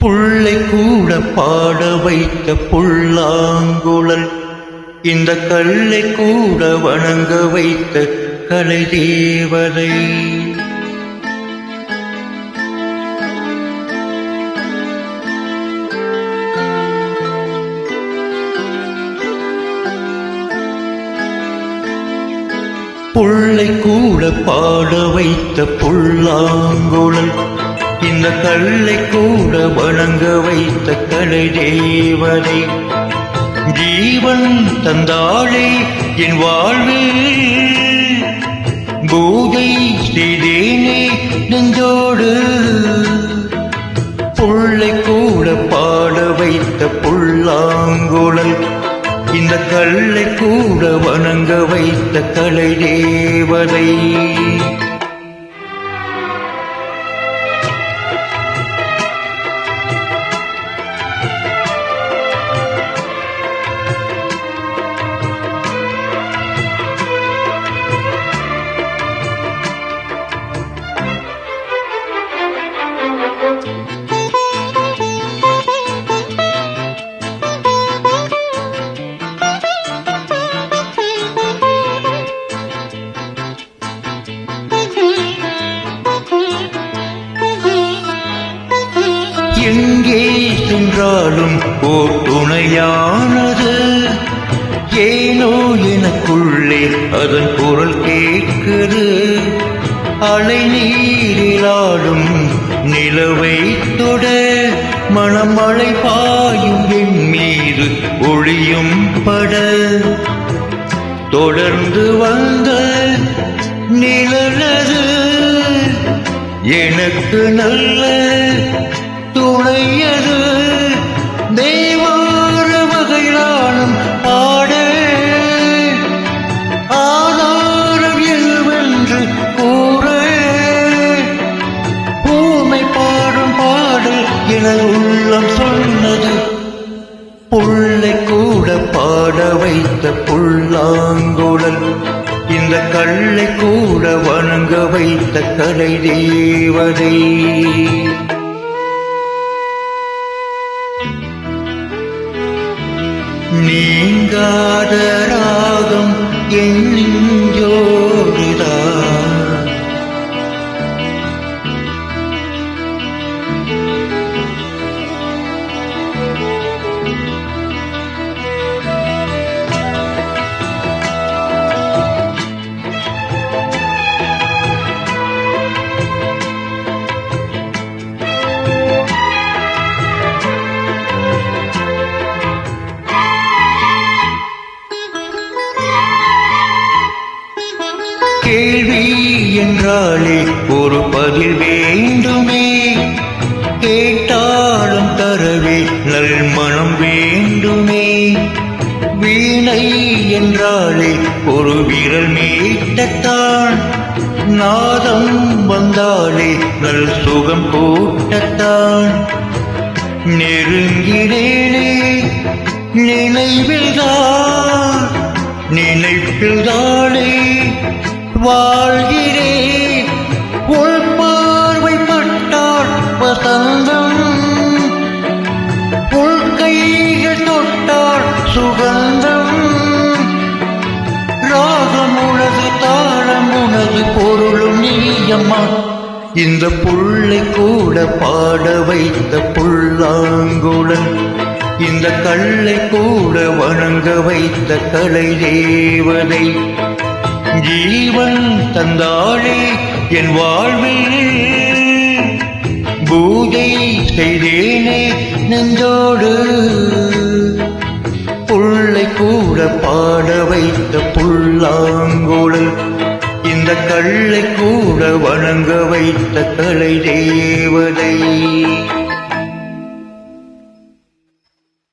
புள்ளை கூட பாட வைத்த புல்லாங்குழல் இந்த கல்லை கூட வணங்க வைத்த கலை தேவதை புள்ளை கூட பாட வைத்த புல்லாங்குழல் இந்த கல்லை கூட வணங்க வைத்த கலை தேவதை. ஜீவன் தந்தாளே என் வாழ்வில் பூஜை செய்தேனே நெஞ்சோடு. புள்ளை கூட பாட வைத்த புல்லாங்குழல். இந்த கல்லை கூட வணங்க வைத்த கலை தேவதை. சென்றாலும் ஓர் துணையானது. ஏனோ எனக்குள்ளே அதன் குரல் கேட்குது. அலை நீரிலாடும் நிலவை தொட மணமழை பாயும் என் மீது ஒளியும் பட. தொடர்ந்து வந்த நிழலது எனக்கு நல்ல சொன்னது. புள்ளை கூட பாட வைத்த புல்லாங்குழல். இந்த கல்லை கூட வணங்க வைத்த கலை தேவதை. நீங்காத ராகம் என் கேள்வி என்றாலே ஒரு பதில் வேண்டுமே. கேட்டாலும் தரவே நல் மனம் வேண்டுமே. வீணை என்றாலே ஒரு விரல் மீட்டத்தான் நாதம் வந்தாலே நல் சுகம் கூட்டத்தான் நெருங்கினேனே நினைவில்தான் தந்தம். உள் கைகள் தொட்டால் சுகந்தம். ராகம் உனது தாளம் உனது பொருளும் நீயம்மா. இந்த புள்ளை கூட பாட வைத்த புல்லாங்குழல். இந்த கல்லை கூட வணங்க வைத்த கலை தேவதை. ஜீவன் தந்தாளே என் வாழ்வில் பூஜை செய்தேனே நெஞ்சோடு. புள்ளை கூட பாட வைத்த புல்லாங்குழல் இந்த கல்லை கூட வணங்க வைத்த கலை தேவதை.